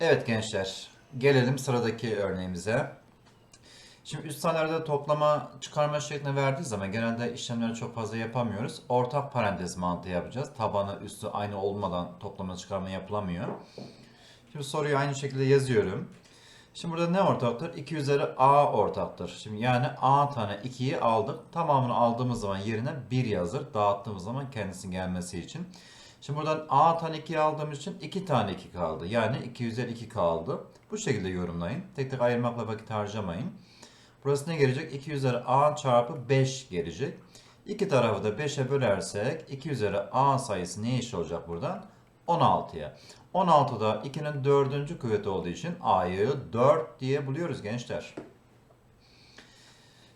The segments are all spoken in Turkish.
Evet gençler, gelelim sıradaki örneğimize. Şimdi üst sayılarda toplama çıkarma şeklinde verdiği zaman genelde işlemleri çok fazla yapamıyoruz. Ortak parantez mantığı yapacağız. Tabanı üstü aynı olmadan toplama çıkarma yapılamıyor. Şimdi soruyu aynı şekilde yazıyorum. Şimdi burada ne ortaktır? 2 üzeri a ortaktır. Şimdi yani a tane 2'yi aldık. Tamamını aldığımız zaman yerine 1 yazır. Dağıttığımız zaman kendisinin gelmesi için. Şimdi buradan a tane 2'yi aldığımız için 2 tane 2 kaldı. Yani 2 üzeri 2 kaldı. Bu şekilde yorumlayın. Tek tek ayırmakla vakit harcamayın. Burası ne gelecek? 2 üzeri a çarpı 5 gelecek. İki tarafı da 5'e bölersek 2 üzeri a sayısı ne eşit olacak buradan? 16'ya. 16'da 2'nin dördüncü kuvveti olduğu için a'yı 4 diye buluyoruz gençler.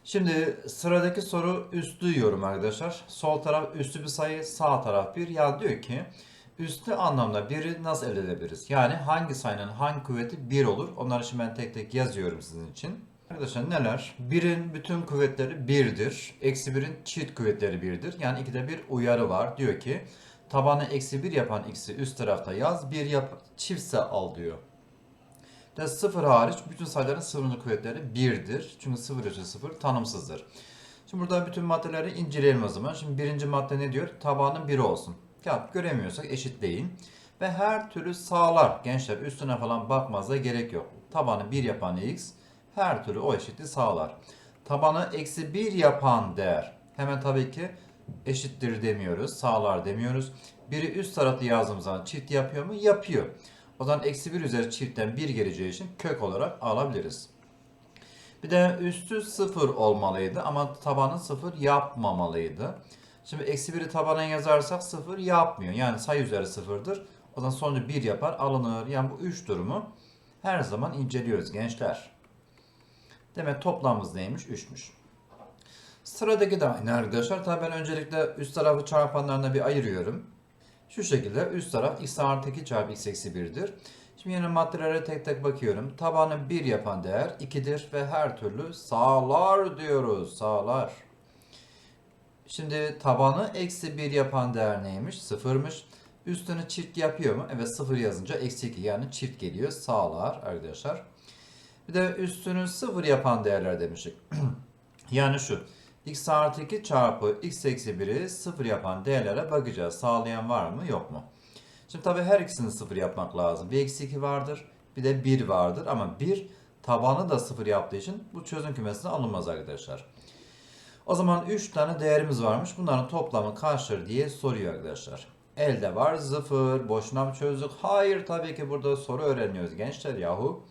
Şimdi sıradaki soru üstlü yorum arkadaşlar. Sol taraf üstlü bir sayı, sağ taraf bir. Ya diyor ki üstlü anlamda biri nasıl elde edebiliriz? Yani hangi sayının hangi kuvveti 1 olur? Onları şimdi ben tek tek yazıyorum sizin için. Arkadaşlar neler? 1'in bütün kuvvetleri 1'dir. Eksi 1'in çift kuvvetleri 1'dir. Yani ikide bir uyarı var. Diyor ki tabanı eksi 1 yapan x'i üst tarafta yaz. 1 yap çiftse al diyor. De 0 hariç bütün sayıların sıfırıncı kuvvetleri 1'dir. Çünkü 0 üstü 0 tanımsızdır. Şimdi burada bütün maddeleri inceleyelim o zaman. Şimdi birinci madde ne diyor? Tabanın 1 olsun. Ya göremiyorsak eşitleyin. Ve her türlü sağlar. Gençler üstüne falan bakmanıza gerek yok. Tabanı 1 yapan x her türlü o eşitliği sağlar. Tabanı eksi 1 yapan değer. Hemen tabii ki eşittir demiyoruz. Sağlar demiyoruz. Biri üst tarafı yazdığımız zaman çift yapıyor mu? Yapıyor. O zaman eksi 1 üzeri çiftten 1 geleceği için kök olarak alabiliriz. Bir de üstü 0 olmalıydı ama tabanı 0 yapmamalıydı. Şimdi eksi 1'i tabana yazarsak 0 yapmıyor. Yani sayı üzeri 0'dır. O zaman sonucu 1 yapar alınır. Yani bu 3 durumu her zaman inceliyoruz gençler. Demek toplamımız neymiş? 3'müş. Sıradaki de aynı arkadaşlar. Tabii ben öncelikle üst tarafı çarpanlarına bir ayırıyorum. Şu şekilde üst taraf x artı 2 çarpı x eksi 1'dir. Şimdi yine maddelere tek tek bakıyorum. Tabanı 1 yapan değer 2'dir ve her türlü sağlar diyoruz. Sağlar. Şimdi tabanı eksi 1 yapan değer neymiş? 0'mış. Üstünü çift yapıyor mu? Evet 0 yazınca eksi 2 yani çift geliyor. Sağlar arkadaşlar. Bir de üstünü 0 yapan değerler demiştik. yani şu. X artı 2 çarpı x eksi 1'i 0 yapan değerlere bakacağız. Sağlayan var mı yok mu? Şimdi tabii her ikisini 0 yapmak lazım. Bir eksi 2 vardır. Bir de 1 vardır. Ama 1 tabanı da 0 yaptığı için bu çözüm kümesine alınmaz arkadaşlar. O zaman 3 tane değerimiz varmış. Bunların toplamı kaçtır diye soruyor arkadaşlar. Elde var 0. Boşuna mı çözdük? Hayır tabii ki burada soru öğreniyoruz gençler yahu.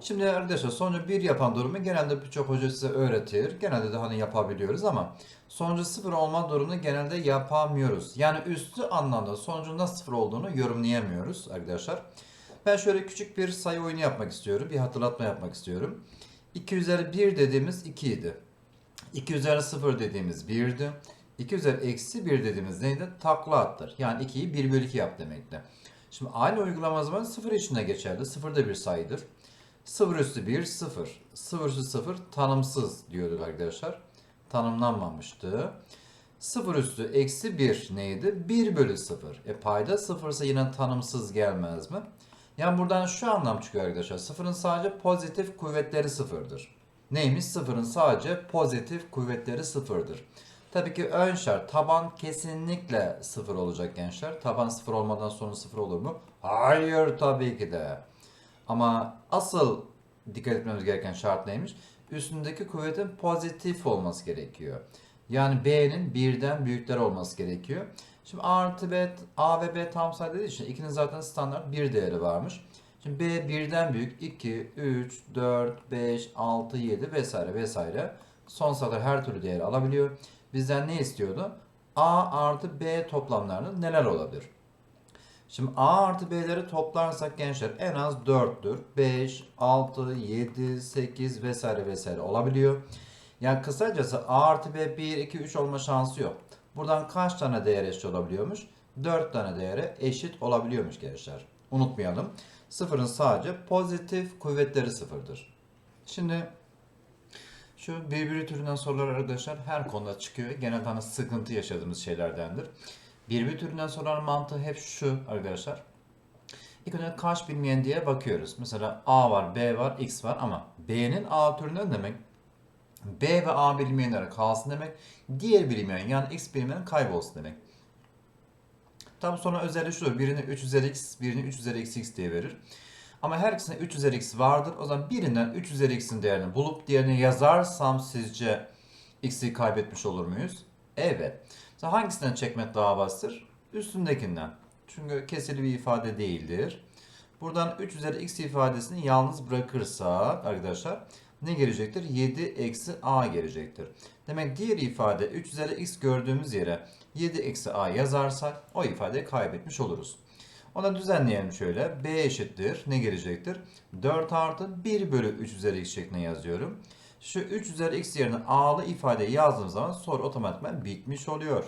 Şimdi arkadaşlar sonucu 1 yapan durumu genelde birçok hoca size öğretir. Genelde de hani yapabiliyoruz ama sonucu 0 olma durumunu genelde yapamıyoruz. Yani üstü anlamda sonucun nasıl 0 olduğunu yorumlayamıyoruz arkadaşlar. Ben şöyle küçük bir sayı oyunu yapmak istiyorum. Bir hatırlatma yapmak istiyorum. 2 üzeri 1 dediğimiz 2 idi. 2 üzeri 0 dediğimiz 1'di. 2 üzeri eksi 1 dediğimiz neydi? Takla attır. Yani 2'yi 1 bölü 2 yap demekti. Şimdi aynı uygulama zaman 0 içinde geçerli. 0 da bir sayıdır. 0 üstü 1 0. 0 üstü 0 tanımsız diyorduk arkadaşlar. Tanımlanmamıştı. 0 üstü eksi 1 neydi? 1 bölü 0. E payda 0 ise yine tanımsız gelmez mi? Yani buradan şu anlam çıkıyor arkadaşlar. 0'ın sadece pozitif kuvvetleri 0'dır. Neymiş? 0'ın sadece pozitif kuvvetleri 0'dır. Tabii ki ön şart taban kesinlikle 0 olacak gençler. Taban 0 olmadan sonra 0 olur mu? Hayır tabii ki de. Ama asıl dikkat etmemiz gereken şart neymiş? Üstündeki kuvvetin pozitif olması gerekiyor. Yani B'nin birden büyükler olması gerekiyor. Şimdi A artı B, A ve B tam sayı dediği için ikinin zaten standart bir değeri varmış. Şimdi B birden büyük 2, 3, 4, 5, 6, 7 vesaire vesaire. Son sayılar her türlü değeri alabiliyor. Bizden ne istiyordu? A artı B toplamlarının neler olabilir? Şimdi A artı B'leri toplarsak gençler en az 4'tür. 5, 6, 7, 8 vesaire vesaire olabiliyor. Yani kısacası A artı B 1, 2, 3 olma şansı yok. Buradan kaç tane değer eşit olabiliyormuş? 4 tane değere eşit olabiliyormuş gençler. Unutmayalım. Sıfırın sadece pozitif kuvvetleri sıfırdır. Şimdi şu birbiri türünden sorular arkadaşlar her konuda çıkıyor. Genelde hani sıkıntı yaşadığımız şeylerdendir. Birbiri türünden soruların mantığı hep şu arkadaşlar. İlk önce kaç bilmeyen diye bakıyoruz. Mesela A var, B var, X var ama B'nin A türü ne demek? B ve A bilinmeyenler kalsın demek. Diğer bilinmeyen yani X bilinmeyen kaybolsun demek. Tam sonra özelliği şudur. Birini 3 üzeri X, birini 3 üzeri eksi X diye verir. Ama her ikisinde 3 üzeri X vardır. O zaman birinden 3 üzeri X'in değerini bulup diğerini yazarsam sizce X'i kaybetmiş olur muyuz? Evet. Mesela hangisinden çekmek daha bastır? Üstündekinden. Çünkü kesirli bir ifade değildir. Buradan 3 üzeri x ifadesini yalnız bırakırsak arkadaşlar ne gelecektir? 7 eksi a gelecektir. Demek diğer ifade 3 üzeri x gördüğümüz yere 7 eksi a yazarsak o ifadeyi kaybetmiş oluruz. Ona düzenleyelim şöyle. b eşittir. Ne gelecektir? 4 artı 1 bölü 3 üzeri x şeklinde yazıyorum. Şu 3 üzeri x yerine a'lı ifadeyi yazdığım zaman soru otomatikman bitmiş oluyor.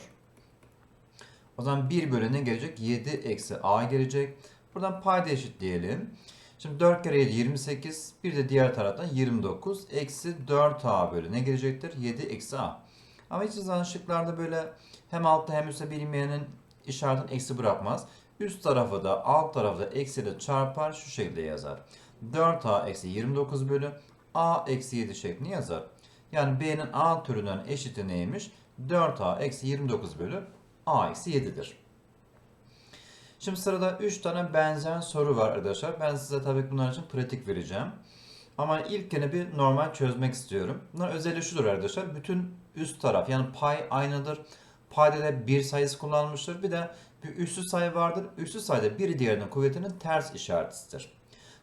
O zaman 1 bölü ne gelecek? 7 eksi a gelecek. Buradan payda eşitleyelim. Şimdi 4 kere 7 28. Bir de diğer taraftan 29. Eksi 4a bölü ne gelecektir? 7 eksi a. Ama hiç zaman şıklarda böyle hem altta hem üstte bilinmeyenin işaretini eksi bırakmaz. Üst tarafı da alt tarafı da eksi ile çarpar şu şekilde yazar. 4a eksi 29 bölü a eksi 7 şeklinde yazar. Yani b'nin a türünden eşiti neymiş? 4a eksi 29 bölü a eksi 7'dir. Şimdi sırada 3 tane benzer soru var arkadaşlar. Ben size tabii bunlar için pratik vereceğim. Ama ilkini bir normal çözmek istiyorum. Bunlar özelliği şudur arkadaşlar. Bütün üst taraf yani pay aynıdır. Payda da bir sayısı kullanılmıştır. Bir de bir üstü sayı vardır. Üstü sayıda biri diğerinin kuvvetinin ters işaretidir.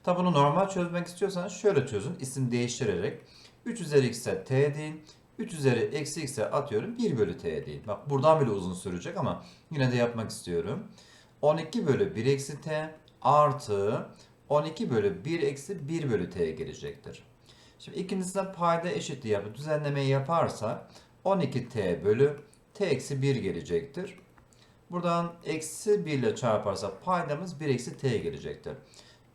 Tabi bunu normal çözmek istiyorsanız şöyle çözün. İsim değiştirerek 3 üzeri x'e t deyin. 3 üzeri eksi x'e atıyorum 1 bölü t deyin. Bak buradan bile uzun sürecek ama yine de yapmak istiyorum. 12 bölü 1 eksi t artı 12 bölü 1 eksi 1 bölü t gelecektir. Şimdi ikincisinde payda eşitliği yapıp düzenlemeyi yaparsak 12t bölü t eksi 1 gelecektir. Buradan eksi 1 ile çarparsak paydamız 1 eksi t gelecektir.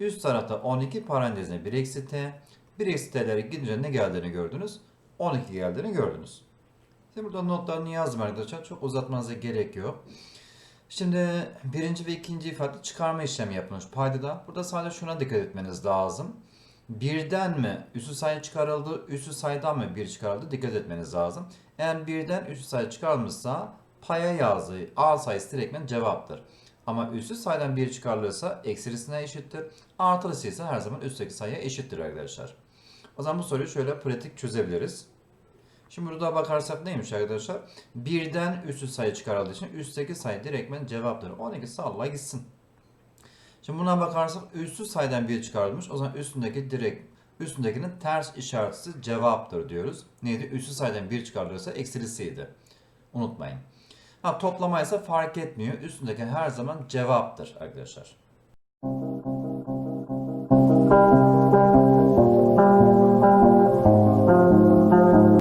Üst tarafta 12 parantezine 1 eksi t. 1 eksi t'leri gidince ne geldiğini gördünüz? 12 geldiğini gördünüz. Şimdi burada notlarını yazdım arkadaşlar. Çok uzatmanıza gerek yok. Şimdi birinci ve ikinci ifade çıkarma işlemi yapılmış paydada. Burada sadece şuna dikkat etmeniz lazım. Birden mi üstü sayı çıkarıldı, üstü sayıdan mı bir çıkarıldı dikkat etmeniz lazım. Eğer birden üstü sayı çıkarılmışsa paya yazdığı A sayısı direktmen cevaptır. Ama üstü sayıdan bir çıkarılırsa eksilisine eşittir. Artılısı ise her zaman üstteki sayıya eşittir arkadaşlar. O zaman bu soruyu şöyle pratik çözebiliriz. Şimdi burada bakarsak neymiş arkadaşlar? Birden üstü sayı çıkarıldığı için üstteki sayı direktmen cevaptır. 12 salla gitsin. Şimdi buna bakarsak üstü sayıdan bir çıkarılmış. O zaman üstündeki direkt üstündekinin ters işaretisi cevaptır diyoruz. Neydi? Üstü sayıdan bir çıkarılırsa eksilisiydi. Unutmayın. Ha toplamaysa fark etmiyor. Üstündeki her zaman cevaptır arkadaşlar.